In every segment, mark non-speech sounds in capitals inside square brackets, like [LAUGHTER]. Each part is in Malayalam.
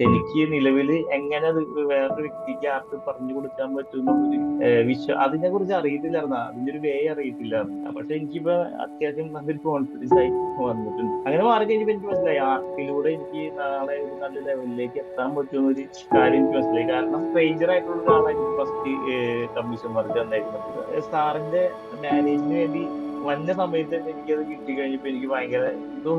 എനിക്ക് നിലവിൽ എങ്ങനെ അത് വേറൊരു വ്യക്തിക്ക് ആർക്ക് പറഞ്ഞു കൊടുക്കാൻ ഏഹ് വിശ്വ അതിനെ കുറിച്ച് അറിയത്തില്ലായിരുന്നു. അതിന്റെ ഒരു വേ അറിയത്തില്ലായിരുന്നു. പക്ഷെ എനിക്കിപ്പോ അത്യാവശ്യം നല്ലൊരു കോൺഫിഡൻസ് ആയി വന്നിട്ടുണ്ട്. അങ്ങനെ മാറി കഴിഞ്ഞപ്പോ എനിക്ക് മനസ്സിലായി ആർട്ടിലൂടെ എനിക്ക് നാളെ ഒരു നല്ല ലെവലിലേക്ക് എത്താൻ പറ്റുന്ന ഒരു കാര്യം എനിക്ക് മനസ്സിലായി. കാരണം സ്ട്രേഞ്ചർ ആയിട്ടുള്ള ഒരാളായിരുന്നു ഫസ്റ്റ് കമ്മീഷൻ വർക്ക് തന്നായിരുന്നു സാറിന്റെ മാനേജിന് വേണ്ടി വന്ന സമയത്ത് എനിക്കത് കിട്ടി കഴിഞ്ഞപ്പോ എനിക്ക് ഭയങ്കര എന്തോ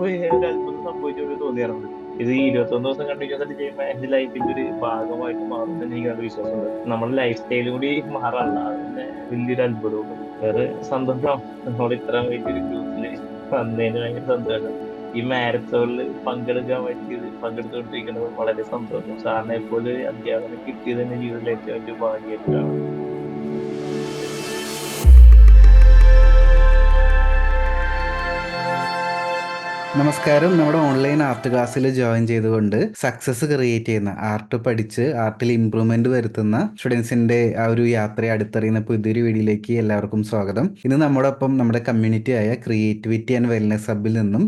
അത്ഭുതം സംഭവിച്ചു തോന്നിയാറുണ്ട് ഇത് ഈ ഇരുപത്തൊന്ന് ദിവസം കണ്ടിന്യൂസ് ആയിട്ട് ചെയ്യുമ്പോൾ എന്റെ ലൈഫിന്റെ ഒരു ഭാഗമായിട്ട് മാറും എനിക്ക് നല്ല വിശ്വാസമുണ്ട്. നമ്മുടെ ലൈഫ് സ്റ്റൈലും കൂടി മാറാനുള്ള അതിന്റെ വലിയൊരു അത്ഭുതമുണ്ട്. വേറെ സന്തോഷം. നമ്മൾ ഇത്ര വലിയൊരു ഗ്രൂപ്പിൽ വന്നതിന് ഭയങ്കര സന്തോഷം ഈ മാരത്തോണിൽ പങ്കെടുക്കാൻ പറ്റിയത് പങ്കെടുത്തുകൊണ്ടിരിക്കുന്നത് വളരെ സന്തോഷം. സാറിനെ പോലെ അധ്യാപനം കിട്ടിയത് എന്റെ ജീവിതത്തിലെ ഏറ്റവും വലിയ ഭാഗ്യമായിട്ടാണ്. നമസ്കാരം. നമ്മുടെ ഓൺലൈൻ ആർട്ട് ക്ലാസ്സിൽ ജോയിൻ ചെയ്തുകൊണ്ട് സക്സസ് ക്രിയേറ്റ് ചെയ്യുന്ന ആർട്ട് പഠിച്ച് ആർട്ടിൽ ഇമ്പ്രൂവ്മെന്റ് വരുത്തുന്ന സ്റ്റുഡൻസിന്റെ ആ ഒരു യാത്രയെ അടുത്തറിയുന്ന പുതിയൊരു വീഡിയോയിലേക്ക് എല്ലാവർക്കും സ്വാഗതം. ഇന്ന് നമ്മോടൊപ്പം നമ്മുടെ കമ്മ്യൂണിറ്റി ആയ ക്രിയേറ്റിവിറ്റി ആൻഡ് വെൽനെസ് ഹബിൽ നിന്നും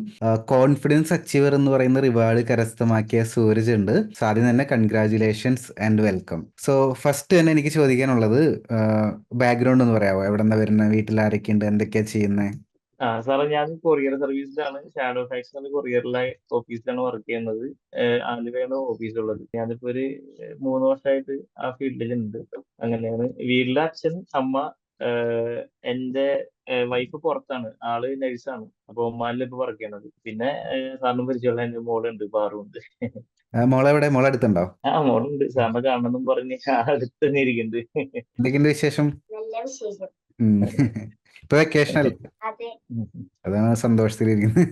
കോൺഫിഡൻസ് അച്ചീവർ എന്ന് പറയുന്ന റിവാർഡ് കരസ്ഥമാക്കിയ സൂരജ് ഉണ്ട്. സോ ആദ്യം തന്നെ congratulations and welcome so first തന്നെ എനിക്ക് ചോദിക്കാനുള്ളത് ബാക്ക്ഗ്രൗണ്ട് എന്ന് പറയാമോ എവിടെ വരുന്ന? വീട്ടിൽ ആരൊക്കെയുണ്ട്? എന്തൊക്കെയാ ചെയ്യുന്നത് ആ സാറേ ഞാൻ കൊറിയർ സർവീസിലാണ്. ഷാഡോ ഫാക്സ് എന്ന കൊറിയറിലെ ഓഫീസിലാണ് വർക്ക് ചെയ്യുന്നത്. ആലുവയാണ് ഓഫീസ് ഉള്ളത്. ഞാനിപ്പോ ഒരു മൂന്ന് വർഷമായിട്ട് ആ ഫീൽഡിലുണ്ട് അങ്ങനെയാണ്. വീട്ടിലെ അച്ഛൻ അമ്മ എന്റെ വൈഫ് പുറത്താണ്. ആൾ നഴ്സാണ് അപ്പൊ ഒമാനിൽ ഇപ്പൊ വർക്ക് ചെയ്യണത് പിന്നെ സാറിന് പരിചയമുള്ള എന്റെ മോളുണ്ട് പാറുണ്ട് മോളെവിടെ മോളെ അടുത്തുണ്ടോ? ആ മോളുണ്ട്. സാറിനെ കാണണമെന്നും പറഞ്ഞ് അടുത്ത് തന്നെ ഇരിക്കുന്നുണ്ട്. എന്തൊക്കെയുണ്ട് വിശേഷം? ഇപ്പൊ വെക്കേഷൻ അതാണ് സന്തോഷത്തിലിരിക്കുന്നത്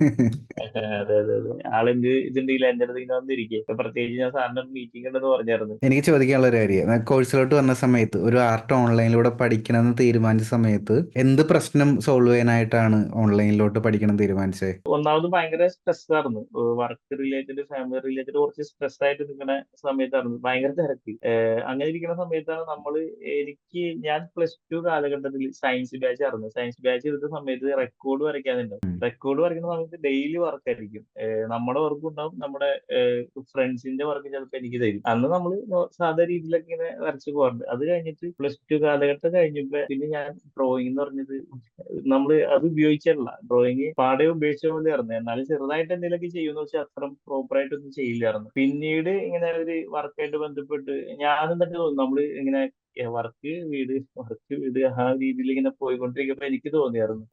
അതെ അതെ അതെ. ആളെന്ത് ഇതുണ്ടെങ്കിൽ എന്റെ അടുത്ത് ഇങ്ങനെ വന്നിരിക്കുക പ്രത്യേകിച്ച് ഞാൻ സാറിന്റെ മീറ്റിംഗ് ഉണ്ടെന്ന് പറഞ്ഞായിരുന്നു. എനിക്ക് ചോദിക്കാനുള്ള ഒരു കാര്യം കോഴ്സിലോട്ട് വന്ന സമയത്ത് ഒരു ആർട്ട് ഓൺലൈനിലൂടെ പഠിക്കണമെന്ന് തീരുമാനിച്ച സമയത്ത് എന്ത് പ്രശ്നം സോൾവ് ചെയ്യാനായിട്ടാണ് ഓൺലൈനിലോട്ട് പഠിക്കണം തീരുമാനിച്ചത് ഒന്നാമത് ഭയങ്കര സ്ട്രെസ് ആയിരുന്നു. വർക്ക് റിലേറ്റഡ് ഫാമിലി റിലേറ്റഡ് കുറച്ച് സ്ട്രെസ് ആയിട്ട് നിൽക്കുന്ന സമയത്തായിരുന്നു. ഭയങ്കര തിരക്ക്. അങ്ങനെ ഇരിക്കുന്ന സമയത്താണ് നമ്മൾ എനിക്ക് ഞാൻ പ്ലസ് ടു കാലഘട്ടത്തിൽ സയൻസ് ബാച്ച് ആയിരുന്നു. സയൻസ് ബാച്ച് എടുത്ത സമയത്ത് റെക്കോർഡ് വരയ്ക്കാനുണ്ട് ഉം. റെക്കോർഡ് വരയ്ക്കുന്ന സമയത്ത് ഡെയിലി വർക്ക് ആയിരിക്കും. നമ്മുടെ വർക്കും ഉണ്ടാവും നമ്മുടെ ഫ്രണ്ട്സിന്റെ വർക്ക് ചിലപ്പോൾ എനിക്ക് തരും. അന്ന് നമ്മൾ സാധാ രീതിയിലൊക്കെ ഇങ്ങനെ വരച്ചു പോകാറുണ്ട്. അത് കഴിഞ്ഞിട്ട് പ്ലസ് ടു കാലഘട്ടം കഴിഞ്ഞപ്പോ പിന്നെ ഞാൻ ഡ്രോയിങ് എന്ന് പറഞ്ഞത് നമ്മൾ അത് ഉപയോഗിച്ചിട്ടില്ല ഡ്രോയിങ് പാടെ ഉപയോഗിച്ച പോലെ ആയിരുന്നു എന്നാലും ചെറുതായിട്ട് എന്തെങ്കിലുമൊക്കെ ചെയ്യുമെന്ന് വെച്ചാൽ അത്ര പ്രോപ്പർ ആയിട്ടൊന്നും ചെയ്യില്ലായിരുന്നു. പിന്നീട് ഇങ്ങനെ ഒരു വർക്കായിട്ട് ബന്ധപ്പെട്ട് ഞാൻ എന്നിട്ട് തോന്നുന്നു നമ്മൾ ഇങ്ങനെ വർക്ക് വീട് വർക്ക് വീട് ആ രീതിയിൽ ഇങ്ങനെ പോയിക്കൊണ്ടിരിക്കുമ്പോ എനിക്ക് തോന്നിയായിരുന്നു.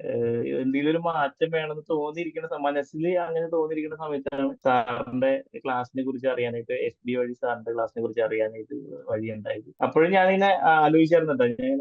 എന്തെങ്കിലും ഒരു മാറ്റം വേണമെന്ന് തോന്നിയിരിക്കുന്ന മനസ്സിൽ അങ്ങനെ തോന്നിയിരിക്കുന്ന സമയത്താണ് സാറിന്റെ ക്ലാസ്സിനെ കുറിച്ച് അറിയാനായിട്ട് എസ് ഡി വഴി സാറിന്റെ ക്ലാസ്സിനെ കുറിച്ച് അറിയാനായിട്ട് വഴി ഉണ്ടായത്. അപ്പോഴും ഞാനിങ്ങനെ ആലോചിച്ചായിരുന്നു കേട്ടോ ഞാൻ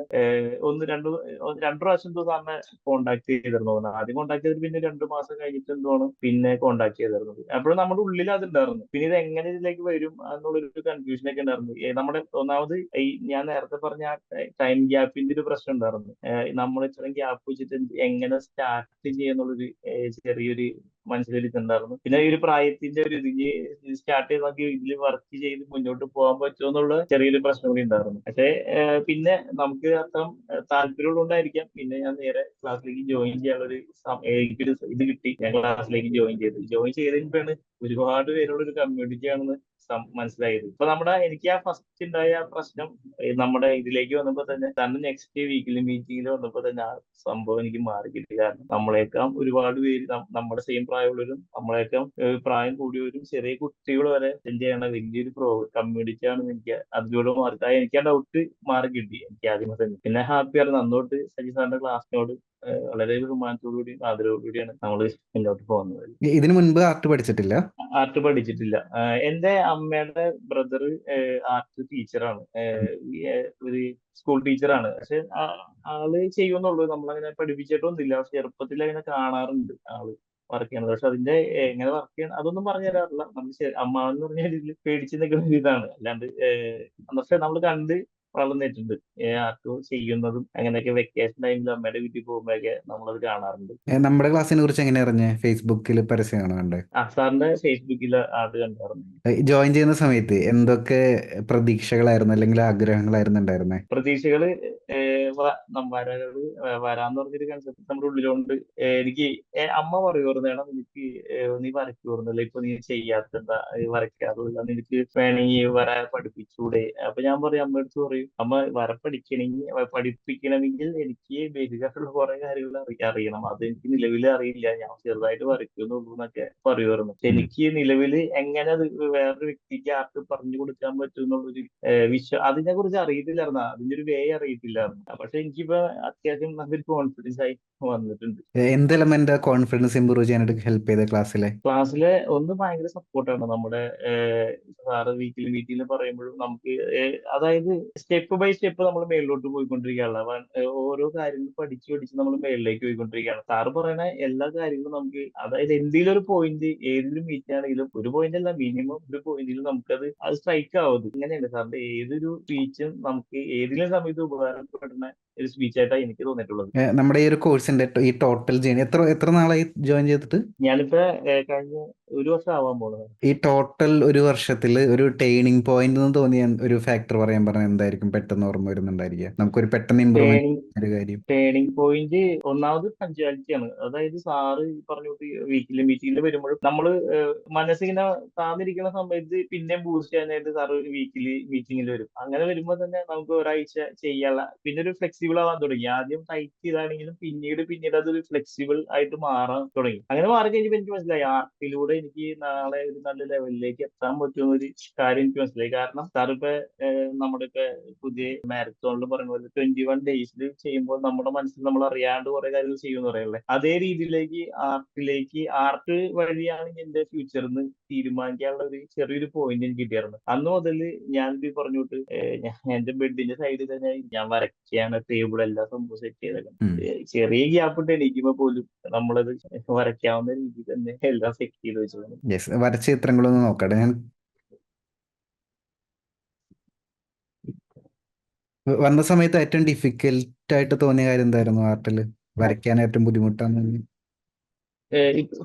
ഒന്ന് രണ്ട് രണ്ടു രണ്ട് പ്രാവശ്യം എന്തോ സാറിനെ കോണ്ടാക്ട് ചെയ്തിരുന്നു. ആദ്യം കോണ്ടാക്ട് ചെയ്തിട്ട് പിന്നെ രണ്ടു മാസം കഴിഞ്ഞിട്ട് എന്തോണ് പിന്നെ കോണ്ടാക്ട് ചെയ്തിരുന്നത്. അപ്പോഴും നമ്മുടെ ഉള്ളിൽ അതുണ്ടായിരുന്നു. പിന്നെ ഇത് എങ്ങനെ ഇതിലേക്ക് വരും എന്നുള്ളൊരു കൺഫ്യൂഷൻ ഒക്കെ ഉണ്ടായിരുന്നു. നമ്മുടെ ഒന്നാമത് ഈ ഞാൻ നേരത്തെ പറഞ്ഞ ആ ടൈം ഗ്യാപ്പിന്റെ ഒരു പ്രശ്നം ഉണ്ടായിരുന്നു. നമ്മൾ ഇത്രയും ഗ്യാപ്പ് വെച്ചിട്ട് എങ്ങനെ സ്റ്റാർട്ട് ചെയ്യുന്നുള്ളൊരു ചെറിയൊരു മനസ്സിലൊരു ഉണ്ടായിരുന്നു പിന്നെ ഈ ഒരു പ്രായത്തിന്റെ ഒരു ഇത് സ്റ്റാർട്ട് ചെയ്ത് നമുക്ക് ഇതിൽ വർക്ക് ചെയ്ത് മുന്നോട്ട് പോകാൻ പറ്റുമോ എന്നുള്ള ചെറിയൊരു പ്രശ്നം കൂടി ഉണ്ടായിരുന്നു. പക്ഷേ പിന്നെ നമുക്ക് അത്ര താല്പര്യമുള്ളതുകൊണ്ടായിരിക്കാം. പിന്നെ ഞാൻ നേരെ ക്ലാസ്സിലേക്ക് ജോയിൻ ചെയ്യാനുള്ള ഒരു എനിക്കൊരു ഇത് കിട്ടി. ഞാൻ ക്ലാസ്സിലേക്ക് ജോയിൻ ചെയ്തു. ജോയിൻ ചെയ്തതിനാണ് ഒരുപാട് പേരുള്ള ഒരു കമ്മ്യൂണിറ്റി ആണെന്ന് മനസ്സിലായത്. ഇപ്പൊ നമ്മുടെ എനിക്ക് ആ ഫസ്റ്റ് ഉണ്ടായ പ്രശ്നം നമ്മുടെ ഇതിലേക്ക് വന്നപ്പോ തന്നെ തന്നെ നെക്സ്റ്റ് വീക്കിലും മീറ്റിംഗിൽ വന്നപ്പോ തന്നെ ആ സംഭവം എനിക്ക് മാറി കിട്ടി കാരണം നമ്മളെക്കാൾ ഒരുപാട് പേര് നമ്മുടെ സെയിം പ്രായമുള്ളവരും നമ്മളെക്കാൾ പ്രായം കൂടിയവരും ചെറിയ കുട്ടികൾ വരെ ചെയ്യണ വലിയൊരു പ്രോ കമ്മ്യൂണിറ്റി ആണ് എനിക്ക് അതിലൂടെ മാറി എനിക്ക് ആ ഡൗട്ട് മാറി കിട്ടി എനിക്ക് ആദ്യമേ തന്നെ. പിന്നെ ഹാപ്പിയാണ് നന്നോട്ട് സജി സാറിന്റെ ക്ലാസ്സിനോട് വളരെ ബഹുമാനത്തോടുകൂടിയും ആദരവോടുകൂടിയാണ് നമ്മൾ മുന്നോട്ട് പോകുന്നത്. ഇതിനു മുൻപ് ആർട്ട് പഠിച്ചിട്ടില്ല? ആർട്ട് പഠിച്ചിട്ടില്ല. എന്റെ അമ്മയുടെ ബ്രദർ ആർട്ട് ടീച്ചറാണ്. ഒരു സ്കൂൾ ടീച്ചറാണ്. പക്ഷെ ആൾ ചെയ്യുമെന്നുള്ളൂ. നമ്മളങ്ങനെ പഠിപ്പിച്ചിട്ടൊന്നുമില്ല. പക്ഷെ ചെറുപ്പത്തിൽ അങ്ങനെ കാണാറുണ്ട് ആൾ വർക്ക് ചെയ്യണത് പക്ഷെ അതിന്റെ എങ്ങനെ വർക്ക് ചെയ്യണം അതൊന്നും പറഞ്ഞു തരാറില്ല. നമ്മൾ അമ്മ എന്ന് പറഞ്ഞ രീതിയിൽ പേടിച്ച് നിൽക്കുന്ന ഒരു ഇതാണ് അല്ലാണ്ട് പക്ഷെ നമ്മൾ കണ്ട് വളർന്നിട്ടുണ്ട്. ആർക്കും ചെയ്യുന്നതും അങ്ങനെയൊക്കെ വെക്കേഷൻ ടൈമിൽ അമ്മയുടെ വീട്ടിൽ പോകുമ്പോഴൊക്കെ നമ്മളത് കാണാറുണ്ട്. നമ്മുടെ ക്ലാസ്സിനെ കുറിച്ച് എങ്ങനെ അറിഞ്ഞ? ഫേസ്ബുക്കിൽ പരസ്യം കണ്ടേ. ആ സാറിന്റെ ഫേസ്ബുക്കിൽ ആട് കണ്ടായിരുന്നു ജോയിൻ ചെയ്യുന്ന സമയത്ത് എന്തൊക്കെ പ്രതീക്ഷകളായിരുന്നു അല്ലെങ്കിൽ ആഗ്രഹങ്ങളായിരുന്നു ഉണ്ടായിരുന്നേ പ്രതീക്ഷകൾ വരകൾ വരാന്ന് പറഞ്ഞൊരു കൺസെപ്റ്റ് നമ്മുടെ ഉള്ളിലുണ്ട്. എനിക്ക് അമ്മ പറയുമായിരുന്നു എടാ നിനക്ക് നീ വരയ്ക്കുമായിരുന്നല്ലോ ഇപ്പൊ നീ ചെയ്യാത്തണ്ട വരയ്ക്കാറില്ല നിനക്ക് വേണമെങ്കിൽ വരാ പഠിപ്പിച്ചൂടെ? അപ്പൊ ഞാൻ പറയും അമ്മ അടുത്ത് പറയും അമ്മ വര പഠിക്കണമെങ്കിൽ വ- പഠിപ്പിക്കണമെങ്കിൽ എനിക്ക് ബേസിക്കായിട്ടുള്ള കുറെ കാര്യങ്ങൾ അറി അറിയണം. അത് എനിക്ക് നിലവിൽ അറിയില്ല. ഞാൻ ചെറുതായിട്ട് വരയ്ക്കുന്നുള്ളൂ എന്നൊക്കെ പറയുമായിരുന്നു എനിക്ക് നിലവിൽ എങ്ങനെ അത് വേറൊരു വ്യക്തിക്ക് ആർക്ക് പറഞ്ഞു കൊടുക്കാൻ പറ്റും എന്നുള്ളൊരു വിശ്വ അതിനെ കുറിച്ച് അറിയത്തില്ലായിരുന്നു. അതിന്റെ ഒരു വേ അറിയത്തില്ലായിരുന്നു. പക്ഷെ എനിക്കിപ്പോ അത്യാവശ്യം നല്ലൊരു കോൺഫിഡൻസ് ആയി വന്നിട്ടുണ്ട്. ഏ, എന്ത് എലമെന്റ് കോൺഫിഡൻസ് ഇമ്പ്രൂവ് ചെയ്യാനായിട്ട് ഹെൽപ്പ് ചെയ്ത ക്ലാസ്സിലെ ക്ലാസ്സിലെ ഒന്ന് ഭയങ്കര സപ്പോർട്ടാണ് നമ്മുടെ സാറ് വീക്കിലി മീറ്റിംഗിൽ പറയുമ്പോഴും നമുക്ക് അതായത് സ്റ്റെപ്പ് ബൈ സ്റ്റെപ്പ് നമ്മൾ മേളിലോട്ട് പോയിക്കൊണ്ടിരിക്കുകയാണ്. ഓരോ കാര്യങ്ങൾ പഠിച്ചു പഠിച്ച് നമ്മൾ മേളിലേക്ക് പോയിക്കൊണ്ടിരിക്കുകയാണ്. സാറ് പറയുന്ന എല്ലാ കാര്യങ്ങളും നമുക്ക് അതായത് എന്തെങ്കിലും ഒരു പോയിന്റ് ഏതൊരു മീറ്റ് ആണെങ്കിലും ഒരു പോയിന്റ് അല്ല മിനിമം ഒരു പോയിന്റിൽ നമുക്കത് അത് സ്ട്രൈക്ക് ആവുന്നത്. ഇങ്ങനെയാണ്. സാറിന്റെ ഏതൊരു സ്പീച്ചും നമുക്ക് ഏതെങ്കിലും സമയത്ത് ഉപകാരപ്പെടുന്ന ഒരു സ്പീച്ച് ആയിട്ടാണ് എനിക്ക് തോന്നിയിട്ടുള്ളത്. നമ്മുടെ ഈ ഒരു കോഴ്സിന്റെ ഈ ടോട്ടൽ ജേണി. എത്ര എത്ര നാളായി ജോയിൻ ചെയ്തിട്ട്? ഞാനിപ്പോ കഴിഞ്ഞ ഒരു വർഷം ആവാൻ പോകുന്നത് ഈ ടോട്ടൽ ഒരു വർഷത്തിൽ ഒരു ടേണിംഗ് പോയിന്റ് എന്ന് തോന്നിയ ഒരു ഫാക്ടർ പറയാൻ പറഞ്ഞ എന്തായിരിക്കും? പെട്ടെന്ന് ഓർമ്മ വരുന്നുണ്ടായിരിക്കുക. നമുക്കൊരു പെട്ടെന്ന് ഇമ്പ്രൂവ്മെന്റ് ടേണിംഗ് ഒരു കാര്യം. ടേണിംഗ് പോയിന്റ് ഒന്നാമത് പഞ്ചുവാലിറ്റി ആണ്. അതായത് സാറ് പറഞ്ഞു വീക്കിലും മീറ്റിംഗിൽ വരുമ്പോഴും നമ്മൾ മനസ്സിങ്ങനെ താന്നിരിക്കുന്ന സമയത്ത് പിന്നെയും ബൂസ്റ്റ് ചെയ്യാനായിട്ട് സാറ് വീക്കിലി മീറ്റിംഗിൽ വരും. അങ്ങനെ വരുമ്പോൾ തന്നെ നമുക്ക് ഒരാഴ്ച ചെയ്യാനുള്ള പിന്നെ ഒരു ഫ്ലെക്സിബിൾ ആവാൻ തുടങ്ങി. ആദ്യം ടൈറ്റ് ചെയ്താണെങ്കിലും പിന്നീട് പിന്നീട് അത് ഫ്ലെക്സിബിൾ ആയിട്ട് മാറാൻ തുടങ്ങി. അങ്ങനെ മാറി കഴിഞ്ഞപ്പോൾ എനിക്ക് മനസ്സിലായി ആർട്ടിലൂടെ എനിക്ക് നാളെ ഒരു നല്ല ലെവലിലേക്ക് എത്താൻ പറ്റുന്ന ഒരു കാര്യം എനിക്ക് മനസ്സിലായി. കാരണം ഏഹ് നമ്മുടെ ഇപ്പൊ പുതിയ മാരത്തോണിൽ പറയുന്ന പോലെ ട്വന്റി വൺ ഡേയ്സിൽ ചെയ്യുമ്പോൾ നമ്മുടെ മനസ്സിൽ നമ്മൾ അറിയാണ്ട് കുറെ കാര്യങ്ങൾ ചെയ്യുമെന്ന് പറയല്ലേ? അതേ രീതിയിലേക്ക് ആർട്ടിലേക്ക് ആർട്ട് വഴിയാണ് എന്റെ ഫ്യൂച്ചറിന് തീരുമാനിക്കാനുള്ള ഒരു ചെറിയൊരു പോയിന്റ് എനിക്ക് കിട്ടിയായിരുന്നു. അന്ന് മുതൽ ഞാൻ പറഞ്ഞോട്ട് എന്റെ ബെഡിന്റെ സൈഡിൽ തന്നെ ഞാൻ വരയ്ക്കാണ് ടേബിൾ എല്ലാം സംഭവം സെറ്റ് ചെയ്തേക്കാം. ചെറിയ ഗ്യാപ്പ് ഇട്ട് എണീക്കുമ്പോ പോലും നമ്മളത് വരയ്ക്കാവുന്ന രീതിയിൽ തന്നെ എല്ലാം സെറ്റ് ചെയ്ത് യെസ് വരച്ച ചിത്രങ്ങളൊന്നും നോക്കട്ടെ. ഞാൻ വന്ന സമയത്ത് ഏറ്റവും ഡിഫിക്കൽട്ട് ആയിട്ട് തോന്നിയ കാര്യം എന്തായിരുന്നു? ആർട്ടിൽ വരയ്ക്കാൻ ഏറ്റവും ബുദ്ധിമുട്ടാന്ന്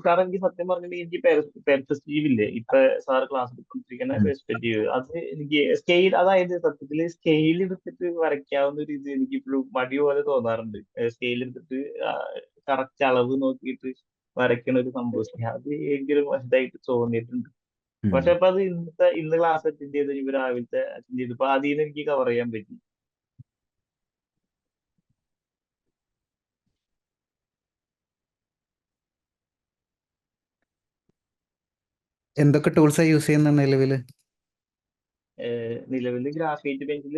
സാർ എനിക്ക് സത്യം പറഞ്ഞിട്ടുണ്ടെങ്കിൽ എനിക്ക് പെർസ്പെക്റ്റീവ് ഇല്ലേ ഇപ്പൊ സാർ ക്ലാസ് എടുക്കൊണ്ടിരിക്കുന്ന ഉം. പെർസ്പെക്റ്റീവ് അത് എനിക്ക് സ്കെയിൽ അതായത് സത്യത്തിൽ സ്കെയിൽ എടുത്തിട്ട് വരയ്ക്കാവുന്ന ഒരു ഇത് എനിക്ക് ഇപ്പോഴും മടി പോലെ തോന്നാറുണ്ട്. സ്കെയിൽ എടുത്തിട്ട് കറക്റ്റ് അളവ് നോക്കിയിട്ട് വരയ്ക്കണ ഒരു സംഭവം. അത് എനിക്കൊരു ഇതായിട്ട് തോന്നിയിട്ടുണ്ട്. പക്ഷെ അപ്പൊ അത് ഇന്നത്തെ ഇന്ന് ക്ലാസ് അറ്റൻഡ് ചെയ്ത് ഇപ്പൊ രാവിലത്തെ അറ്റൻഡ് ചെയ്തപ്പോ അതിൽ നിന്ന് എനിക്ക് കവർ ചെയ്യാൻ പറ്റി. എന്തൊക്കെ ടൂൾസ് യൂസ് ചെയ്യുന്ന നിലവിൽ നിലവിൽ ഗ്രാഫൈറ്റ് പെൻസിൽ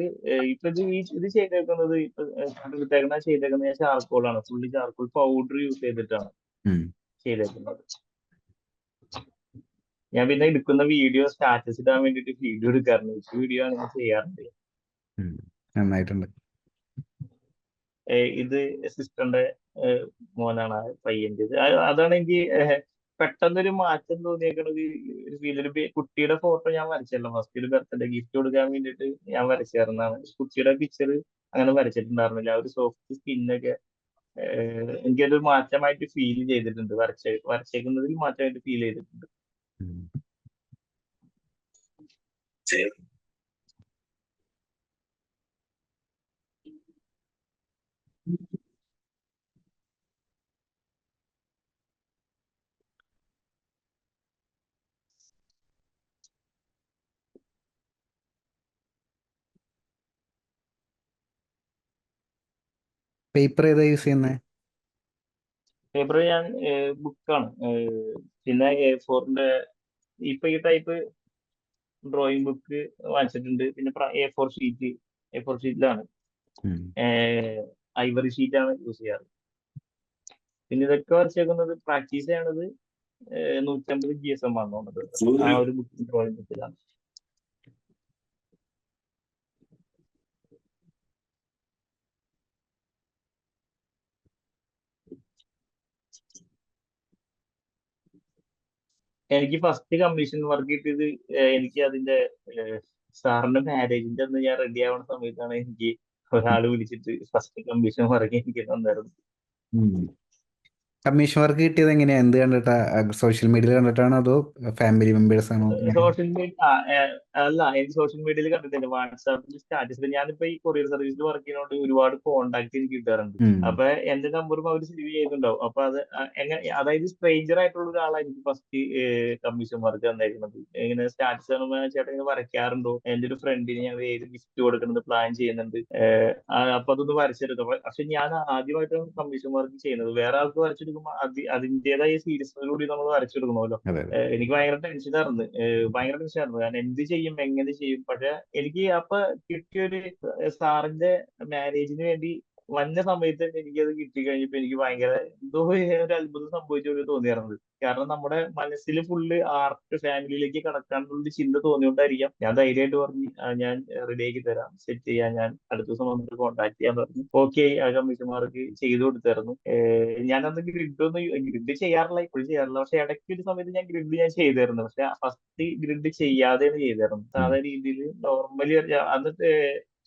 ഇപ്പൊ ഇത് ഇത് ചെയ്തേക്കുന്നത് ഇപ്പൊ ചെയ്തേക്കുന്നത് ചെയ്തേക്കുന്ന ചാർക്കോൾ ആണ്. ഫുള്ളി ചാർക്കോൾ പൗഡർ യൂസ് ചെയ്തിട്ടാണ് ചെയ്തേക്കുന്നത്. ഞാൻ പിന്നെ എടുക്കുന്ന വീഡിയോ സ്റ്റാറ്റസ് ഇടാൻ വേണ്ടിട്ട് വീഡിയോ എടുക്കാറുണ്ട്. വീഡിയോ ആണ് ഞാൻ ചെയ്യാറുണ്ട്. നന്നായിട്ടുണ്ട്. ഇത് സിസ്റ്ററിന്റെ മോനാണ് പയ്യന്റെ. പയ്യന്റെ ഇത്. അത് അതാണ് എനിക്ക് ഏഹ് പെട്ടെന്നൊരു മാറ്റം തോന്നിയേക്കണത് ഒരു ബേ- കുട്ടിയുടെ ഫോട്ടോ ഞാൻ വരച്ചല്ലോ. ഫസ്റ്റ് ഒരു ബർത്ത്ഡേ ഗിഫ്റ്റ് കൊടുക്കാൻ വേണ്ടിയിട്ട് ഞാൻ വരച്ചായിരുന്നതാണ് കുട്ടിയുടെ പിക്ചർ അങ്ങനെ വരച്ചിട്ടുണ്ടായിരുന്നില്ല. ഒരു സോഫ്റ്റ് സ്കിന്നൊക്കെ എനിക്കൊരു മാറ്റമായിട്ട് ഫീൽ ചെയ്തിട്ടുണ്ട്. വരച്ച വരച്ചേക്കുന്നതിൽ മാറ്റമായിട്ട് ഫീൽ ചെയ്തിട്ടുണ്ട്. ഉം. പേപ്പർ ഏതാ യൂസ് ചെയ്യുന്നത് പേപ്പർ ഞാൻ ബുക്കാണ് പിന്നെ എ ഫോറിന്റെ ഇപ്പൊ ഈ ടൈപ്പ് ഡ്രോയിങ് ബുക്ക് വാങ്ങിച്ചിട്ടുണ്ട്. പിന്നെ A four sheet A four ഷീറ്റിലാണ് ivory ഷീറ്റാണ് ആണ് യൂസ് ചെയ്യാറ്. പിന്നെ ഇതൊക്കെ വരച്ചേക്കുന്നത് പ്രാക്ടീസ് ചെയ്യണത് നൂറ്റമ്പത് ജി എസ് എം വന്നോണ്ടത് ആ ഒരു ബുക്ക് ഡ്രോയിങ് ബുക്കിലാണ് എനിക്ക് ഫസ്റ്റ് കമ്മീഷൻ വർക്ക് കിട്ടിയത് എനിക്ക് അതിന്റെ സാറിന്റെ മാരേജിന്റെ അന്ന് ഞാൻ റെഡി ആവുന്ന സമയത്താണ് എനിക്ക് ഒരാൾ വിളിച്ചിട്ട് ഫസ്റ്റ് കമ്മീഷൻ വർക്ക് എനിക്ക് തന്നായിരുന്നു. കമ്മീഷൻ വർക്ക് കിട്ടിയത് എങ്ങനെയാ? എന്ത് കണ്ടിട്ടാ? സോഷ്യൽ മീഡിയയിൽ കണ്ടിട്ടാണോ അതോ ഫാമിലി മെമ്പേഴ്സ് ആണോ? സോഷ്യൽ മീഡിയ അല്ല എനിക്ക് സോഷ്യൽ മീഡിയയിൽ കണ്ടിട്ടില്ല. വാട്സാപ്പിൽ സ്റ്റാറ്റസ് ഞാനിപ്പോ ഈ കൊറിയർ സർവീസിൽ വർക്ക് ചെയ്യുന്നതുകൊണ്ട് ഒരുപാട് കോണ്ടാക്ട് എനിക്ക് കിട്ടാറുണ്ട്. അപ്പൊ എന്റെ നമ്പറും അവർ സേവ് ചെയ്യുന്നുണ്ടാവും അപ്പൊ അത് എങ്ങനെ അതായത് സ്ട്രേഞ്ചർ ആയിട്ടുള്ള ഒരാളായിരിക്കും ഫസ്റ്റ് കമ്മീഷൻ വർക്ക് തന്നേക്കുന്നത്. ഇങ്ങനെ സ്റ്റാറ്റസ് കാണുമ്പോൾ ചേട്ടൻ ഇങ്ങനെ വരയ്ക്കാറുണ്ടോ? എന്റെ ഒരു ഫ്രണ്ടിന് ഞാൻ ഏത് ഗിഫ്റ്റ് കൊടുക്കുന്നത് പ്ലാൻ ചെയ്യുന്നുണ്ട്. അപ്പൊ അതൊന്ന് വരച്ചെടുക്കും പക്ഷെ ഞാൻ ആദ്യമായിട്ടാണ് കമ്മീഷൻ വർക്ക് ചെയ്യുന്നത്. വേറെ ആൾക്ക് വരച്ചെടുക്കുമ്പോൾ അത് അതിന്റേതായ സീരിയസ്നോടുകൂടി നമ്മൾ വരച്ചെടുക്കണമല്ലോ. എനിക്ക് ഭയങ്കര ടെൻഷൻ എനിക്ക് ഭയങ്കര ടെൻഷനായിരുന്നു. ഭയങ്കര ടെൻഷനായിരുന്നു. കാരണം എന്ത് ചെയ്യും എങ്ങനെ ചെയ്യും? പക്ഷെ എനിക്ക് അപ്പൊ കിട്ടിയൊരു സാറിന്റെ മാരേജിന് വേണ്ടി വന്ന സമയത്ത് തന്നെ എനിക്കത് കിട്ടി കഴിഞ്ഞപ്പോ എനിക്ക് ഭയങ്കര എന്തോ ഒരു അത്ഭുതം സംഭവിച്ചു പോലെ തോന്നിയായിരുന്നത്. കാരണം നമ്മുടെ മനസ്സിൽ ഫുള്ള് ആർട്ട് ഫാമിലിയിലേക്ക് കടക്കാനുള്ള ചിന്ത തോന്നിയോണ്ടായിരിക്കാം ഞാൻ ധൈര്യമായിട്ട് പറഞ്ഞു ഞാൻ റെഡി ആക്കി തരാം സെറ്റ് ചെയ്യാൻ ഞാൻ അടുത്ത ദിവസം വന്നിട്ട് കോൺടാക്ട് ചെയ്യാൻ പറഞ്ഞു. ഓക്കെ ആ കമ്മീഷന്മാർക്ക് ചെയ്തു കൊടുത്തായിരുന്നു. ഞാൻ അന്ന് ഗ്രിഡ് ഒന്നും ഗ്രിഡ് ചെയ്യാറില്ല ഇപ്പോഴും ചെയ്യാറില്ല. പക്ഷെ ഇടയ്ക്ക് ഒരു സമയത്ത് ഞാൻ ഗ്രിഡ് ഞാൻ ചെയ്തായിരുന്നു. പക്ഷെ ഫസ്റ്റ് ഗ്രിഡ് ചെയ്യാതെയാണ് ചെയ്തായിരുന്നു. സാധാരണ രീതിയിൽ നോർമലി അന്നിട്ട്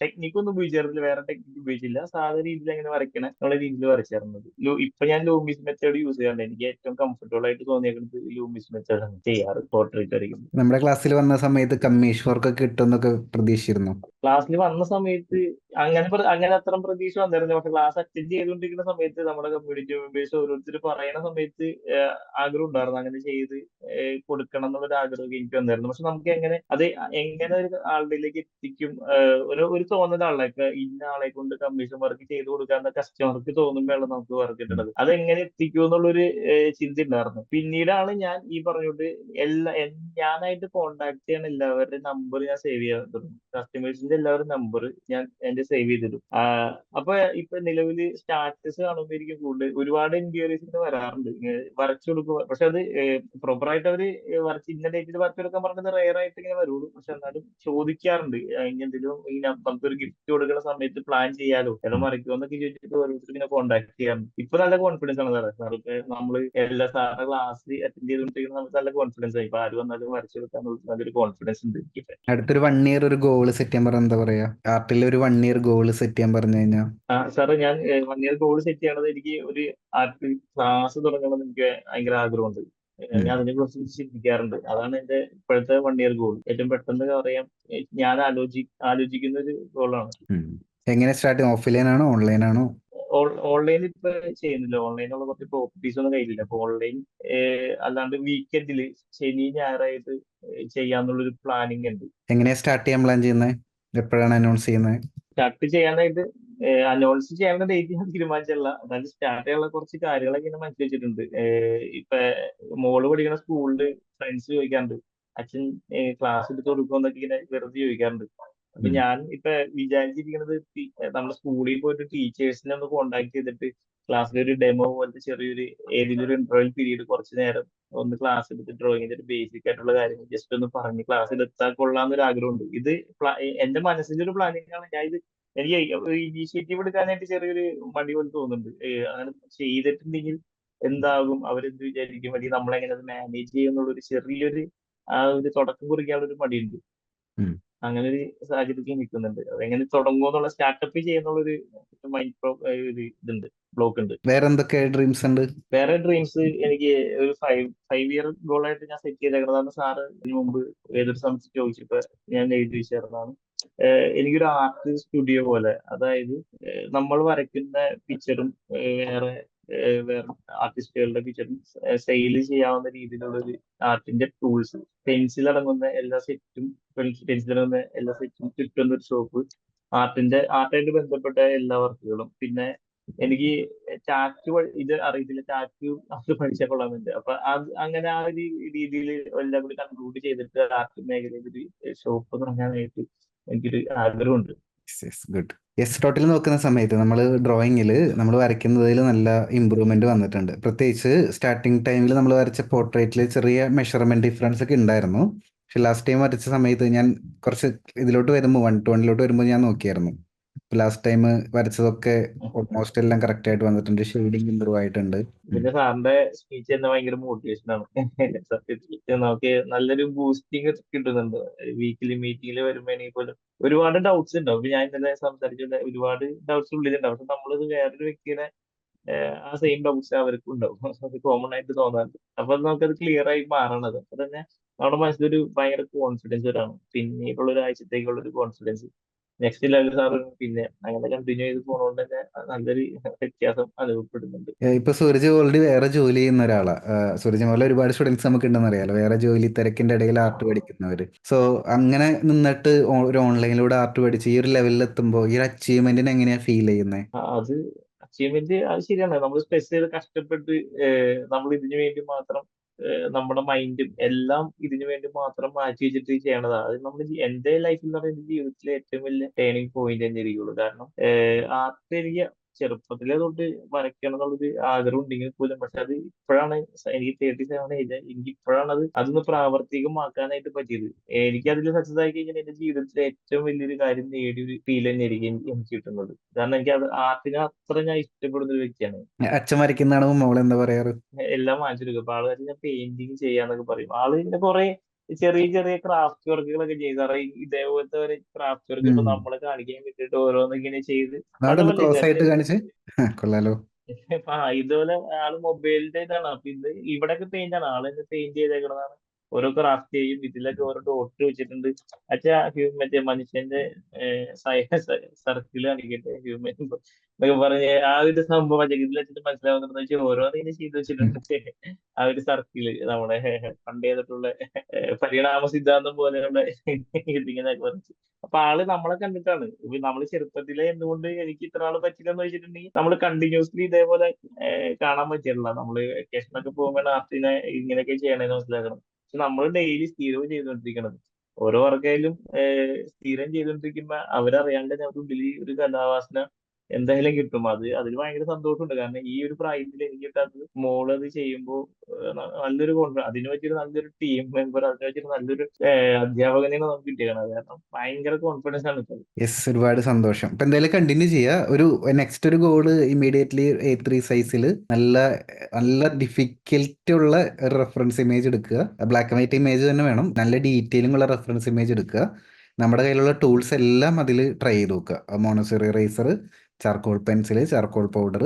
ടെക്നിക്ക് ഒന്നും ഉപയോഗിച്ചായിരുന്നില്ല വേറെ ടെക്നിക്ക് ഉപയോഗിച്ചില്ല. സാധാരണ രീതിയിൽ അങ്ങനെ വരയ്ക്കണ എന്നുള്ള രീതിയിൽ വരച്ചിരുന്നത് ഇപ്പൊ ഞാൻ ലൂമിസ് മെത്തേഡ് യൂസ് ചെയ്യാറുണ്ട്. എനിക്ക് ഏറ്റവും കംഫർട്ടബിൾ ആയിട്ട് തോന്നിയേക്കുന്നത് ലൂമിസ് മെത്തേഡ് ആണ്. ചെയ്യാറ് പോർട്രേറ്റ് വരയ്ക്കുന്നത്. നമ്മുടെ ക്ലാസ്സിൽ വന്ന സമയത്ത് കമ്മീഷൻ വർക്ക് ഒക്കെ കിട്ടുമെന്നൊക്കെ പ്രതീക്ഷിച്ചിരുന്നു? ക്ലാസ്സിൽ വന്ന സമയത്ത് അങ്ങനെ അങ്ങനെ അത്ര പ്രതീക്ഷ വന്നിരുന്നു പക്ഷെ ക്ലാസ് അറ്റൻഡ് ചെയ്തുകൊണ്ടിരിക്കുന്ന സമയത്ത് നമ്മുടെ കമ്മ്യൂണിറ്റി മെമ്പേഴ്സ് ഓരോരുത്തർ പറയുന്ന സമയത്ത് ആഗ്രഹം ഉണ്ടായിരുന്നു. അങ്ങനെ ചെയ്ത് കൊടുക്കണം എന്നുള്ളൊരു ആഗ്രഹം എനിക്ക് വന്നിരുന്നു. പക്ഷെ നമുക്ക് എങ്ങനെ അത് എങ്ങനെ ഒരു ആളുകളിലേക്ക് എത്തിക്കും ഒരു തോന്നലാണല്ലോ ഇപ്പൊ ഇന്ന ആളെ കൊണ്ട് കമ്മീഷൻ വർക്ക് ചെയ്ത് കൊടുക്കാന്ന് കസ്റ്റമർക്ക് തോന്നുമ്പോഴാണ് നമുക്ക് വർക്ക് കിട്ടുന്നത് അത് എങ്ങനെ എത്തിക്കും എന്നുള്ളൊരു ചിന്ത ഉണ്ടായിരുന്നു. പിന്നീടാണ് ഞാൻ ഈ പറഞ്ഞോട്ട് എല്ലാ ഞാനായിട്ട് കോണ്ടാക്ട് ചെയ്യണ എല്ലാവരുടെ നമ്പർ ഞാൻ സേവ് ചെയ്യാൻ തുടങ്ങി. കസ്റ്റമേഴ്സിന്റെ എല്ലാവരുടെ നമ്പർ ഞാൻ എന്റെ സേവ് ചെയ്തിടും. അപ്പൊ ഇപ്പൊ നിലവിൽ സ്റ്റാറ്റസ് കാണുമ്പോൾ എനിക്ക് കൂടുതൽ ഒരുപാട് എൻക്വയറീസ് വരാറുണ്ട്. വരച്ചു കൊടുക്കുക പക്ഷെ അത് പ്രോപ്പറായിട്ട് അവർ വരച്ച് ഇന്ന ഡേറ്റിൽ വരച്ചു കൊടുക്കാൻ പറഞ്ഞത് റയർ ആയിട്ട് ഇങ്ങനെ വരുള്ളൂ. പക്ഷെ എന്നാലും ചോദിക്കാറുണ്ട് ഇനി എന്തെങ്കിലും ഈ നമുക്കൊരു ഗിഫ്റ്റ് കൊടുക്കുന്ന സമയത്ത് പ്ലാൻ ചെയ്യാലോ? എല്ലാം മറിക്കുമോ എന്നൊക്കെ ചോദിച്ചിട്ട് ഓരോരുത്തർ ഇങ്ങനെ കോൺടാക്ട് ചെയ്യാറുണ്ട് ഇപ്പൊ നല്ല കോൺഫിഡൻസ് ആണ് സാറേ. ഇപ്പൊ നമ്മൾ എല്ലാ സാറിന്റെ ക്ലാസ് അറ്റൻഡ് ചെയ്തുകൊണ്ടിരിക്കുന്ന സമയത്ത് നല്ല കോൺഫിഡൻസ് ആയി. ഇപ്പൊ ആര് വന്നാലും വരച്ചു കൊടുക്കാൻ നല്ലൊരു കോൺഫിഡൻസ് ഉണ്ട് അടുത്തൊരു വൺ ഇയർ ഒരു ഗോൾ സെറ്റ് ചെയ്യാൻ പറഞ്ഞാൽ എന്താ പറയാ? ആർട്ടിൽ ഒരു വൺ ഇയർ ഗോൾ സെറ്റ് ചെയ്യാൻ പറഞ്ഞു കഴിഞ്ഞാൽ ആ സാറേ ഞാൻ വൺ ഇയർ ഗോൾ സെറ്റ് ചെയ്യണത് എനിക്ക് ഒരു ആർട്ടിൽ ക്ലാസ് തുടങ്ങണം എന്ന് എനിക്ക് ഭയങ്കര ആഗ്രഹമുണ്ട്. ഞാൻ അതിനെ കുറിച്ച് ചിന്തിക്കാറുണ്ട് അതാണ് എന്റെ ഇപ്പോഴത്തെ വൺ ഇയർ ഗോൾ ഏറ്റവും പെട്ടെന്ന് പറയാം ഞാൻ ആലോചി ആലോചിക്കുന്ന ഒരു ഗോളാണ് എങ്ങനെ സ്റ്റാർട്ട് ഓഫ്ലൈൻ ആണോ ഓൺലൈൻ ആണോ? ഓൺലൈനിൽ ഇപ്പൊ ചെയ്യുന്നില്ല. ഓൺലൈനുള്ള കുറച്ച് പ്രോപ്പർട്ടീസ് ഒന്നും കയ്യിലില്ല. അപ്പൊ ഓൺലൈൻ അല്ലാണ്ട് വീക്കെൻഡിൽ ശനി ഞായറായിട്ട് ചെയ്യാന്നുള്ളൊരു പ്ലാനിങ് ഉണ്ട് എങ്ങനെയാ സ്റ്റാർട്ട് ചെയ്യാൻ പ്ലാൻ ചെയ്യുന്നത് എപ്പോഴാണ് അനൗൺസ് ചെയ്യുന്നത് സ്റ്റാർട്ട് ചെയ്യാനായിട്ട് അനൗൺസ് ചെയ്യാനുള്ള ഡേറ്റ് ഞാൻ തീരുമാനിച്ചല്ല അതായത് സ്റ്റാർട്ട് ചെയ്യാനുള്ള കുറച്ച് കാര്യങ്ങളൊക്കെ ഇങ്ങനെ മനസ്സിൽ വെച്ചിട്ടുണ്ട്. ഇപ്പൊ മോൾ പഠിക്കുന്ന സ്കൂളിൽ ഫ്രണ്ട്സ് ചോദിക്കാറുണ്ട്. അച്ഛൻ ക്ലാസ് എടുത്ത് കൊടുക്കുമോ എന്നൊക്കെ ഇങ്ങനെ വെറുതെ ചോദിക്കാറുണ്ട്. അപ്പൊ ഞാൻ ഇപ്പൊ വിചാരിച്ചിരിക്കുന്നത് നമ്മുടെ സ്കൂളിൽ പോയിട്ട് ടീച്ചേഴ്സിനെ ഒന്ന് കോണ്ടാക്ട് ചെയ്തിട്ട് ക്ലാസ്സിലെ ഒരു ഡെമോ പോലത്തെ ചെറിയൊരു ഏതെങ്കിലും ഒരു ഇന്റർവെൽ പീരീഡ് കുറച്ച് നേരം ഒന്ന് ക്ലാസ് എടുത്ത് ഡ്രോയിങ്ങിന്റെ ഒരു ബേസിക് ആയിട്ടുള്ള കാര്യങ്ങൾ ജസ്റ്റ് ഒന്ന് പറഞ്ഞ് ക്ലാസ്സിൽ എത്താൻ കൊള്ളാന്നൊരു ആഗ്രഹമുണ്ട്. ഇത് എന്റെ മനസ്സിന്റെ ഒരു പ്ലാനിങ് ആണ്. ഞാൻ ഇത് എനിക്ക് ഇനീഷ്യേറ്റീവ് എടുക്കാനായിട്ട് ചെറിയൊരു മടി പോലെ തോന്നുന്നുണ്ട്. അങ്ങനെ ചെയ്തിട്ടുണ്ടെങ്കിൽ എന്താകും? അവരെന്ത് വിചാരിക്കും? അല്ലെങ്കിൽ നമ്മളെങ്ങനെ അത് മാനേജ് ചെയ്യും എന്നുള്ളൊരു ചെറിയൊരു ആ ഒരു തുടക്കം കുറിക്കാനുള്ള ഒരു മടിയുണ്ട്. അങ്ങനെ ഒരു സാഹചര്യത്തിൽ നിൽക്കുന്നുണ്ട്. അതെങ്ങനെ തുടങ്ങുമോ എന്നുള്ള സ്റ്റാർട്ടപ്പ് ചെയ്യുന്നുള്ളൊരു മൈൻഡ് പ്രോ ഒരു ഇതുണ്ട് ബ്ലോക്ക് ഉണ്ട്. വേറെ എന്തൊക്കെ ഡ്രീംസ് ഉണ്ട്? വേറെ ഡ്രീംസ് എനിക്ക് ഒരു ഫൈവ് ഫൈവ് ഇയർ ഗോൾ ആയിട്ട് ഞാൻ സെറ്റ് ചെയ്തേക്കുന്നതാണ് സാറ് ഇതിനു മുമ്പ് ഏതൊരു സമയത്ത് ചോദിച്ചപ്പോ ഞാൻ എഴുതി വെച്ചേർന്നതാണ് എനിക്കൊരു ആർട്ട് സ്റ്റുഡിയോ പോലെ അതായത് നമ്മൾ വരയ്ക്കുന്ന പിക്ചറും വേറെ ആർട്ടിസ്റ്റുകളുടെ പിക്ചറും സെയിൽ ചെയ്യാവുന്ന രീതിയിലുള്ള ഒരു ആർട്ടിന്റെ ടൂൾസ് പെൻസിൽ അടങ്ങുന്ന എല്ലാ സെറ്റും പെൻസിൽ അടങ്ങുന്ന എല്ലാ സെറ്റും കിട്ടുന്ന ഒരു ഷോപ്പ് ആർട്ടിന്റെ ആർട്ടായിട്ട് ബന്ധപ്പെട്ട എല്ലാ വർക്കുകളും. പിന്നെ എനിക്ക് ടാറ്റു ഇത് അറിയത്തില്ല. ടാറ്റു അത് പഠിച്ചാൽ കൊള്ളാമെന്നുണ്ട് അപ്പൊ അങ്ങനെ ആ ഒരു രീതിയിൽ എല്ലാം കൂടി കൺക്ലൂഡ് ചെയ്തിട്ട് ആർട്ട് മേഖലയിൽ ഒരു ഷോപ്പ് തുടങ്ങാനായിട്ട് എനിക്കൊരു ആഗ്രഹമുണ്ട്. ഗുഡ് യെസ് ടോട്ടൽ നോക്കുന്ന സമയത്ത് നമ്മൾ ഡ്രോയിങ്ങിൽ നമ്മൾ വരയ്ക്കുന്നതിൽ നല്ല ഇമ്പ്രൂവ്മെന്റ് വന്നിട്ടുണ്ട്. പ്രത്യേകിച്ച് സ്റ്റാർട്ടിങ് ടൈമിൽ നമ്മൾ വരച്ച പോർട്രേറ്റിൽ ചെറിയ മെഷർമെന്റ് ഡിഫറൻസ് ഒക്കെ ഉണ്ടായിരുന്നു. പക്ഷെ ലാസ്റ്റ് ടൈം വരച്ച സമയത്ത് ഞാൻ കുറച്ച് ഇതിലോട്ട് വരുമ്പോൾ വൺ ടു വണ്ണിലോട്ട് വരുമ്പോൾ ഞാൻ നോക്കിയായിരുന്നു. ലാസ്റ്റ് ടൈം വരച്ചതൊക്കെ ഓൾമോസ്റ്റ് എല്ലാം കറക്റ്റ് ആയിട്ട് വന്നിട്ടുണ്ട്. ഷെയ്ഡിങ് ഇമ്പ്രൂവ് ആയിട്ടുണ്ട്. പിന്നെ സാറിന്റെ സ്പീച്ച് തന്നെ ഭയങ്കര മോട്ടിവേഷൻ ആണ്. [LAUGHS] സത്യത്തിൽ നമുക്ക് നല്ലൊരു ബൂസ്റ്റിംഗ് കിട്ടുന്നുണ്ട്. വീക്കിലി മീറ്റിംഗിൽ വരുമ്പോ എനിക്ക് പോലും ഒരുപാട് ഡൗട്ട്സ് ഉണ്ടാവും ഞാൻ ഇന്നലെ സംസാരിച്ചിട്ട് ഒരുപാട് ഡൗട്ട്സ് ഉള്ളിലുണ്ടാവും പക്ഷെ നമ്മളിത് വേറൊരു വ്യക്തിയുടെ ആ സെയിം ഡൗട്ട്സ് അവർക്കും ഉണ്ടാവും [LAUGHS] അത് കോമൺ ആയിട്ട് തോന്നാറുണ്ട്. അപ്പൊ നമുക്കത് ക്ലിയർ ആയി മാറണത്. അപ്പൊ തന്നെ നമ്മുടെ മനസ്സിലൊരു ഭയങ്കര കോൺഫിഡൻസ് വരാണ്. പിന്നീടുള്ള ഒരാഴ്ചത്തേക്കുള്ള ഒരു കോൺഫിഡൻസ് നെക്സ്റ്റ് ലെവൽ സാറ് പിന്നെ അങ്ങനെ കണ്ടിന്യൂ ചെയ്ത് പോണോണ്ട് തന്നെ നല്ലൊരു വ്യത്യാസം അനുഭവപ്പെടുന്നുണ്ട്. ഇപ്പൊ സൂരജ് ഓൾറെഡി വേറെ ജോലി ചെയ്യുന്ന ഒരാളാ. സൂരജ് പോലെ ഒരുപാട് സ്റ്റുഡൻസ് നമുക്ക് ഉണ്ടെന്ന് അറിയാലോ. വേറെ ജോലി തിരക്കിന്റെ ഇടയിൽ ആർട്ട് പഠിക്കുന്നവര്. സോ അങ്ങനെ നിന്നിട്ട് ഒരു ഓൺലൈനിലൂടെ ആർട്ട് പഠിച്ച് ഈ ഒരു ലെവലിൽ എത്തുമ്പോൾ ഈ ഒരു അച്ചീവ്മെന്റിന് എങ്ങനെയാ ഫീൽ ചെയ്യുന്നത് അത് അച്ചീവ്മെന്റ് അത് ശരിയാണ്. നമ്മൾ സ്പെഷ്യൽ കഷ്ടപ്പെട്ട് നമ്മൾ ഇതിനു വേണ്ടി മാത്രം നമ്മുടെ മൈൻഡും എല്ലാം ഇതിനു വേണ്ടി മാത്രം മാറ്റി വെച്ചിട്ട് ചെയ്യണതാണ് അത് നമ്മൾ എന്റെ ലൈഫിൽ എന്ന് പറയുന്നത് ജീവിതത്തിലെ ഏറ്റവും വലിയ ടേണിംഗ് പോയിന്റ് തന്നെ ഇരിക്കുള്ളൂ കാരണം ആർട്ട് എനിക്ക് ചെറുപ്പത്തിലെ തൊട്ട് വരയ്ക്കണം എന്നുള്ളൊരു ആഗ്രഹം ഉണ്ടെങ്കിൽ പോലും പക്ഷെ അത് ഇപ്പോഴാണ് എനിക്ക് തേർട്ടി സെവൻ ഏജ് എനിക്ക് ഇപ്പോഴാണ് അത് അതൊന്ന് പ്രാവർത്തികമാക്കാനായിട്ട് പറ്റിയത്. എനിക്ക് അതിൽ സക്സസ് ആയി കഴിഞ്ഞാൽ എന്റെ ജീവിതത്തിൽ ഏറ്റവും വലിയൊരു കാര്യം നേടിയ ഒരു ഫീൽ തന്നെ ആയിരിക്കും എനിക്ക് എനിക്ക് കിട്ടുന്നത്. കാരണം എനിക്ക് അത് ആർട്ടിനെ അത്ര ഞാൻ ഇഷ്ടപ്പെടുന്ന ഒരു വ്യക്തിയാണ് അച്ഛൻ വരയ്ക്കുന്നതാണ് മോൾ എന്താ പറയാറ്? എല്ലാം വാങ്ങിച്ചെടുക്കും അപ്പൊ ആൾ ഞാൻ പെയിന്റിങ് ചെയ്യാന്നൊക്കെ പറയും. ആൾ ഇങ്ങനെ കുറെ ചെറിയ ചെറിയ ക്രാഫ്റ്റ് വർക്കുകളൊക്കെ ചെയ്താറ് ഇതേപോലത്തെ ഒരു ക്രാഫ്റ്റ് വർക്ക്. നമ്മളെ കാണിക്കാൻ വേണ്ടിട്ട് ഓരോന്ന് ഇങ്ങനെ ചെയ്ത് കൊള്ളാലോ. [LAUGHS] ആ ഇതുപോലെ ആൾ മൊബൈലിന്റെ ഇതാണ്. അപ്പൊ ഇത് ഇവിടൊക്കെ പെയിന്റ് ആണ്. ആൾ പെയിന്റ് ചെയ്തേക്കുന്നതാണ് ഓരോ ക്രാഫ്റ്റേയും ഇതിലൊക്കെ ഓരോ ഡോട്ട് വെച്ചിട്ടുണ്ട്. അച്ഛാ ഹ്യൂ- മറ്റേ മനുഷ്യന്റെ സർക്കിൾ കാണിക്കട്ടെ? ഹ്യൂമൻ എന്നൊക്കെ പറഞ്ഞ് ആ ഒരു സംഭവം ഇതിൽ വെച്ചിട്ട് മനസ്സിലാവുന്നത് വെച്ചാൽ ഓരോന്ന് ഇങ്ങനെ ചെയ്തു വെച്ചിട്ടുണ്ട്. ആ ഒരു സർക്കിൾ നമ്മുടെ പണ്ട് ചെയ്തിട്ടുള്ള പരിണാമ സിദ്ധാന്തം പോലെ പോലെയുള്ള ഇതിങ്ങനെ കുറച്ച്. അപ്പൊ ആൾ നമ്മളെ കണ്ടിട്ടാണ്. നമ്മൾ ചെറുപ്പത്തിലെ എന്തുകൊണ്ട് എനിക്ക് ഇത്ര ആൾ പറ്റില്ലെന്ന് വെച്ചിട്ടുണ്ടെങ്കിൽ നമ്മൾ കണ്ടിന്യൂസ്ലി ഇതേപോലെ കാണാൻ പറ്റില്ല. നമ്മൾ വെക്കേഷനൊക്കെ പോകുമ്പോൾ ആർട്ടിനെ ഇങ്ങനെയൊക്കെ ചെയ്യണേന്ന് മനസ്സിലാക്കണം. പക്ഷെ നമ്മൾ ഡെയിലി സ്ഥിരവും ചെയ്തുകൊണ്ടിരിക്കണത് ഓരോ വർക്കായാലും സ്ഥിരം ചെയ്തുകൊണ്ടിരിക്കുമ്പോ അവരറിയാണ്ട് അവരുടെ ഉള്ളിൽ ഒരു കലാവാസന എന്തായാലും കിട്ടും. അത് അതിൽ ഭയങ്കര സന്തോഷമുണ്ട്. കാരണം ഈ ഒരു പ്രായത്തിൽ എനിക്ക് അത് മോൾ അത് ചെയ്യുമ്പോൾ നല്ലൊരു കോൺഫിഡൻസ് അതിന് പറ്റിയൊരു നല്ലൊരു ടീം മെമ്പർ അതിന് പറ്റിയൊരു നല്ലൊരു അധ്യാപകനെ നമുക്ക് കിട്ടിയത് കാരണം ഭയങ്കര കോൺഫിഡൻസ് ആണ് ഇപ്പൊ. ഒരുപാട് സന്തോഷം. ഇപ്പൊ എന്തായാലും കണ്ടിന്യൂ ചെയ്യുക ഒരു നെക്സ്റ്റ് ഒരു ഗോൾ ഇമീഡിയറ്റ്ലി എ ത്രീ സൈസിൽ നല്ല നല്ല ഡിഫിക്കൽറ്റി ഉള്ള ഒരു റെഫറൻസ് ഇമേജ് എടുക്കുക. ബ്ലാക്ക് ആൻഡ് വൈറ്റ് ഇമേജ് തന്നെ വേണം. നല്ല ഡീറ്റെയിലിംഗ് ഉള്ള റെഫറൻസ് ഇമേജ് എടുക്കുക. നമ്മുടെ കയ്യിലുള്ള ടൂൾസ് എല്ലാം അതിൽ ട്രൈ ചെയ്ത് നോക്കുക. Mono zero eraser charcoal pencil charcoal powder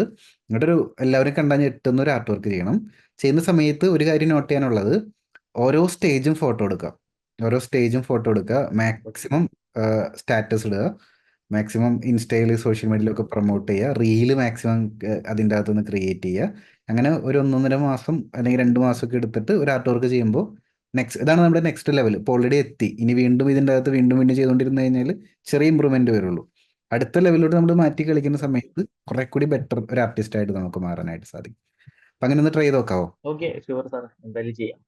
എന്നിട്ടൊരു എല്ലാവരും കണ്ടാൽ ഞെട്ടുന്ന ഒരു ആർട്ട് വർക്ക് ചെയ്യണം. ചെയ്യുന്ന സമയത്ത് ഒരു കാര്യം നോട്ട് ചെയ്യാനുള്ളത്. ഓരോ സ്റ്റേജും ഫോട്ടോ എടുക്കുക. ഓരോ സ്റ്റേജും ഫോട്ടോ എടുക്കുക. മാക്സിമം സ്റ്റാറ്റസ് ഇടുക. മാക്സിമം ഇൻസ്റ്റയിൽ സോഷ്യൽ മീഡിയയിലൊക്കെ പ്രൊമോട്ട് ചെയ്യുക. റീൽ മാക്സിമം അതിന്റെ അകത്തുനിന്ന് ക്രിയേറ്റ് ചെയ്യുക. അങ്ങനെ ഒരു ഒന്നൊന്നര മാസം അല്ലെങ്കിൽ രണ്ട് മാസമൊക്കെ എടുത്തിട്ട് ഒരു ആർട്ട് വർക്ക് ചെയ്യുമ്പോൾ നെക്സ്റ്റ് ഇതാണ് നമ്മുടെ നെക്സ്റ്റ് ലെവൽ ഇപ്പോൾ ഓൾറെഡി എത്തി. ഇനി വീണ്ടും ഇതിന്റെ അകത്ത് വീണ്ടും വീണ്ടും ചെയ്തുകൊണ്ടിരുന്നു കഴിഞ്ഞാൽ ചെറിയ ഇമ്പ്രൂവ്മെന്റ് വരുള്ളൂ. അടുത്ത ലെവലിലോട്ട് നമ്മൾ മാറ്റി കളിക്കുന്ന സമയത്ത് കുറെ കൂടി ബെറ്റർ ഒരു ആർട്ടിസ്റ്റ് ആയിട്ട് നമുക്ക് മാറാനായിട്ട് സാധിക്കും. അപ്പൊ അങ്ങനെ ഒന്ന് ട്രൈ നോക്കാവോ?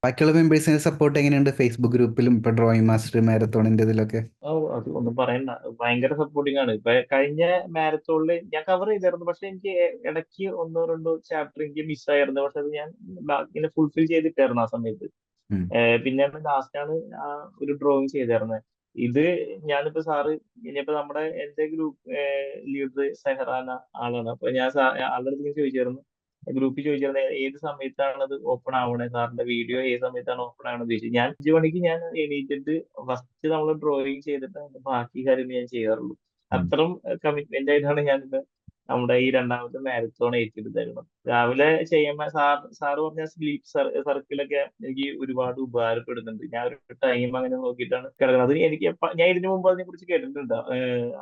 ബാക്കിയുള്ള മെമ്പേഴ്സിനെ സപ്പോർട്ട് എങ്ങനെയുണ്ട്? ഫേസ്ബുക്ക് ഗ്രൂപ്പിലും ഇപ്പൊ ഡ്രോയിങ് മാസ്റ്റർ മാരത്തോണിന്റെ ഇതിലൊക്കെ? ഒന്നും പറയണ്ട. ഭയങ്കര സപ്പോർട്ടിംഗ് ആണ്. ഇപ്പൊ കഴിഞ്ഞ മാരത്തോണിൽ ഞാൻ കവർ ചെയ്തായിരുന്നു പക്ഷെ എനിക്ക് ഇടയ്ക്ക് ഒന്നോ രണ്ടോ ചാപ്റ്റർ എനിക്ക് മിസ്സായിരുന്നു പക്ഷെ അത് ഞാൻ ഇങ്ങനെ ഫുൾഫിൽ ചെയ്തിട്ടായിരുന്നു ആ സമയത്ത്. പിന്നെ ലാസ്റ്റ് ആണ് ഒരു ഡ്രോയിങ് ചെയ്തായിരുന്നത് ഇത് ഞാനിപ്പോ സാറ് ഇനിയിപ്പോ നമ്മുടെ എന്റെ ഗ്രൂപ്പ് ലീഡർ സെഹറാന ആളാണ്. അപ്പൊ ഞാൻ ആളുടെ അടുത്ത് ചോദിച്ചായിരുന്നു. ഗ്രൂപ്പിൽ ചോദിച്ചിരുന്നത് ഏത് സമയത്താണ് അത് ഓപ്പൺ ആവണേ? സാറിന്റെ വീഡിയോ ഏത് സമയത്താണ് ഓപ്പൺ ആവണെന്ന് ചോദിച്ചു. ഞാൻ അഞ്ചു മണിക്ക് ഞാൻ എണീറ്റിട്ട് ഫസ്റ്റ് നമ്മൾ ഡ്രോയിങ് ചെയ്തിട്ട് അതിന്റെ ബാക്കി കാര്യങ്ങൾ ഞാൻ ചെയ്യാറുള്ളൂ. അത്രയും കമ്മിറ്റ്മെന്റ് ആയിട്ടാണ് ഞാൻ നമ്മുടെ ഈ രണ്ടാമത്തെ മാരത്തോൺ ഏറ്റെടുത്തേക്കുന്നത് രാവിലെ ചെയ്യുമ്പോ സാർ സാറ് പറഞ്ഞ സ്ലീപ്പ് സർക്കിളൊക്കെ എനിക്ക് ഒരുപാട് ഉപകാരപ്പെടുന്നുണ്ട്. ഞാൻ ഒരു ടൈം അങ്ങനെ നോക്കിയിട്ടാണ് കിടക്കുന്നത്. അത് എനിക്ക് ഞാൻ ഇതിനു മുമ്പ് അതിനെ കുറിച്ച് കേട്ടിട്ടുണ്ട്.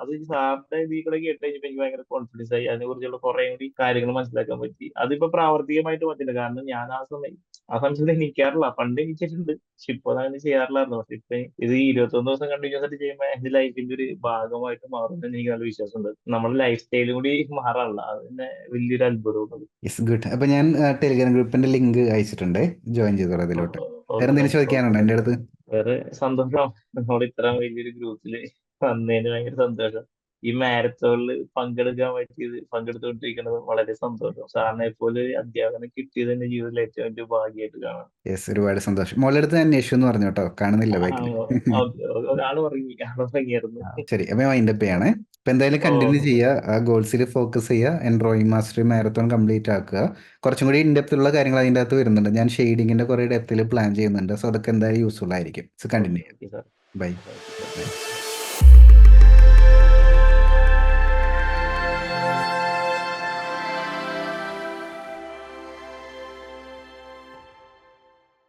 അത് സാറിന്റെ ഇതിൽ കൂടെ കേട്ട് കഴിഞ്ഞപ്പോ എനിക്ക് ഭയങ്കര കോൺഫിഡൻസ് ആയി. അതിനെ കുറിച്ചുള്ള കുറെ കൂടി കാര്യങ്ങൾ മനസ്സിലാക്കാൻ പറ്റി. അതിപ്പോ പ്രാവർത്തികമായിട്ട് പറ്റില്ല. കാരണം ഞാൻ ആ സമയം ആ സമയത്ത് എനിക്കാറില്ല. പണ്ട് എനിക്കിട്ടുണ്ട്. പക്ഷെ ഇപ്പൊ അങ്ങനെ ചെയ്യാറില്ലായിരുന്നു. പക്ഷെ ഇപ്പൊ ഇത് ഇരുപത്തൊന്ന് ദിവസം കണ്ടിന്യൂസ് ആയിട്ട് ചെയ്യുമ്പോൾ എന്റെ ലൈഫിന്റെ ഒരു ഭാഗമായിട്ട് മാറുമെന്ന് എനിക്ക് നല്ല വിശ്വാസമുണ്ട്. നമ്മുടെ ലൈഫ് സ്റ്റൈലും കൂടി മാറാറില്ല അത് തന്നെ വലിയൊരു അത്ഭുതമാണ് യെസ് ഗുഡ് അപ്പൊ ഞാൻ ടെലിഗ്രാം ഗ്രൂപ്പിന്റെ ലിങ്ക് അയച്ചിട്ടുണ്ട്. ജോയിൻ ചെയ്തോളൂ അതിലോട്ട്. വേറെ എന്തെങ്കിലും ചോദിക്കാനുണ്ടോ എന്റെ അടുത്ത്? വേറെ സന്തോഷം. നമ്മൾ ഇത്ര വലിയൊരു ഗ്രൂപ്പിൽ വന്നതിന് ഭയങ്കര സന്തോഷം. ഈ മാരത്തോണിൽ പങ്കെടുക്കാൻ പറ്റിയത് പങ്കെടുത്തുകൊണ്ടിരിക്കുന്നത് വളരെ സന്തോഷം. സാറിനെ പോലെ അധ്യാപനം കിട്ടിയത് എന്റെ ജീവിതത്തിലെ ഏറ്റവും വലിയ ഭാഗ്യമായിട്ട് കാണാം. യെസ് ഒരുപാട് സന്തോഷം. മോളുടെ അടുത്ത് ഞാൻ അന്വേഷിച്ചു എന്ന് പറഞ്ഞു കേട്ടോ. കാണുന്നില്ല. ഒരാൾ ഉറങ്ങി ഉറങ്ങിയായിരുന്നു. ശരി. അപ്പൊ മൈൻഡ് അപ്പ് ചെയ്യണേ. അപ്പൊ എന്തായാലും കണ്ടിന്യൂ. ചെയ്യുക ആ ഗോൾസിൽ ഫോക്കസ് ചെയ്യുക and drawing master marathon complete ആക്കുക. കുറച്ചും കൂടി ഇൻഡെപ്ത് ഉള്ള കാര്യങ്ങൾ അതിന്റെ അകത്ത് വരുന്നുണ്ട്. ഞാൻ ഷെയ്ഡിങ്ങിന്റെ കുറെ ഡെപ്തിൽ പ്ലാൻ ചെയ്യുന്നുണ്ട്. സോ അതൊക്കെ എന്തായാലും യൂസ്ഫുൾ ആയിരിക്കും. സോ കണ്ടിന്യൂ ചെയ്യാം ബൈ